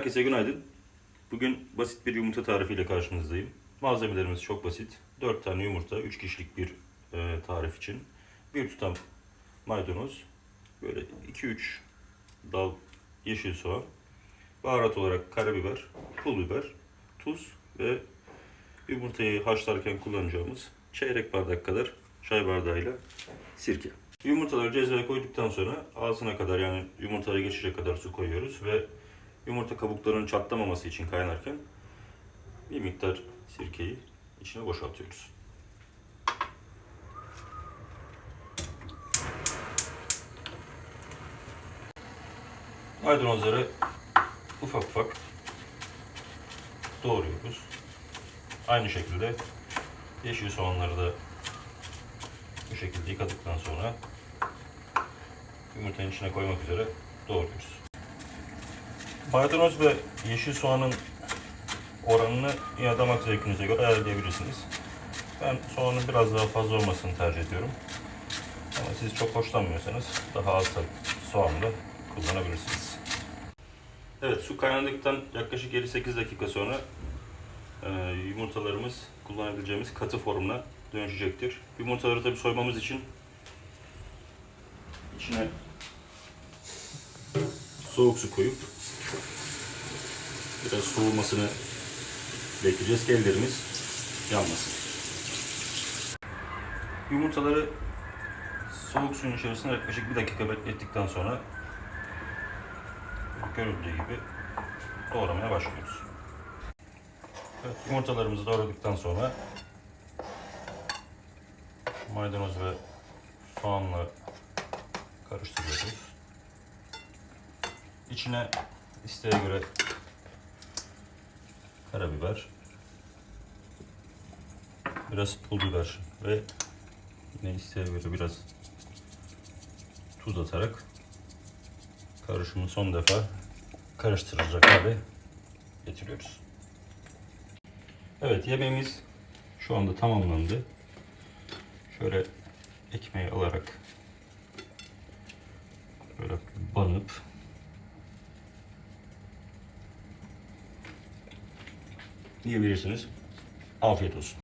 Herkese günaydın. Bugün basit bir yumurta tarifiyle karşınızdayım. Malzemelerimiz çok basit. 4 tane yumurta, 3 kişilik bir e, tarif için. Bir tutam maydanoz, böyle 2-3 dal yeşil soğan, baharat olarak karabiber, pul biber, tuz ve yumurtayı haşlarken kullanacağımız çeyrek bardak kadar çay bardağıyla sirke. Yumurtaları cezveye koyduktan sonra ağzına kadar yani yumurtaya geçecek kadar su koyuyoruz ve yumurta kabuklarının çatlamaması için kaynarken bir miktar sirkeyi içine boşaltıyoruz. Maydanozları ufak ufak doğruyoruz. Aynı şekilde yeşil soğanları da bu şekilde yıkadıktan sonra yumurtanın içine koymak üzere doğruyoruz. Maydanoz ve yeşil soğanın oranını yine damak zevkinize göre ayarlayabilirsiniz. Ben soğanın biraz daha fazla olmasını tercih ediyorum. Ama siz çok hoşlanmıyorsanız daha az soğan da kullanabilirsiniz. Evet su kaynadıktan yaklaşık 7-8 dakika sonra e, yumurtalarımız kullanabileceğimiz katı formuna dönüşecektir. Yumurtaları tabi soymamız için içine soğuk su koyup biraz soğumasını bekleyeceğiz ki ellerimiz yanmasın. Yumurtaları soğuk suyun içerisinde yaklaşık bir dakika beklettikten sonra görüldüğü gibi doğramaya başlıyoruz. Evet, yumurtalarımızı doğradıktan sonra maydanoz ve soğanla karıştırıyoruz. İçine isteğe göre karabiber, biraz pul biber ve yine isteğe biraz tuz atarak karışımı son defa karıştıracak hale getiriyoruz. Evet yemeğimiz şu anda tamamlandı. Şöyle ekmeği alarak böyle banıp yiyebilirsiniz. Afiyet olsun.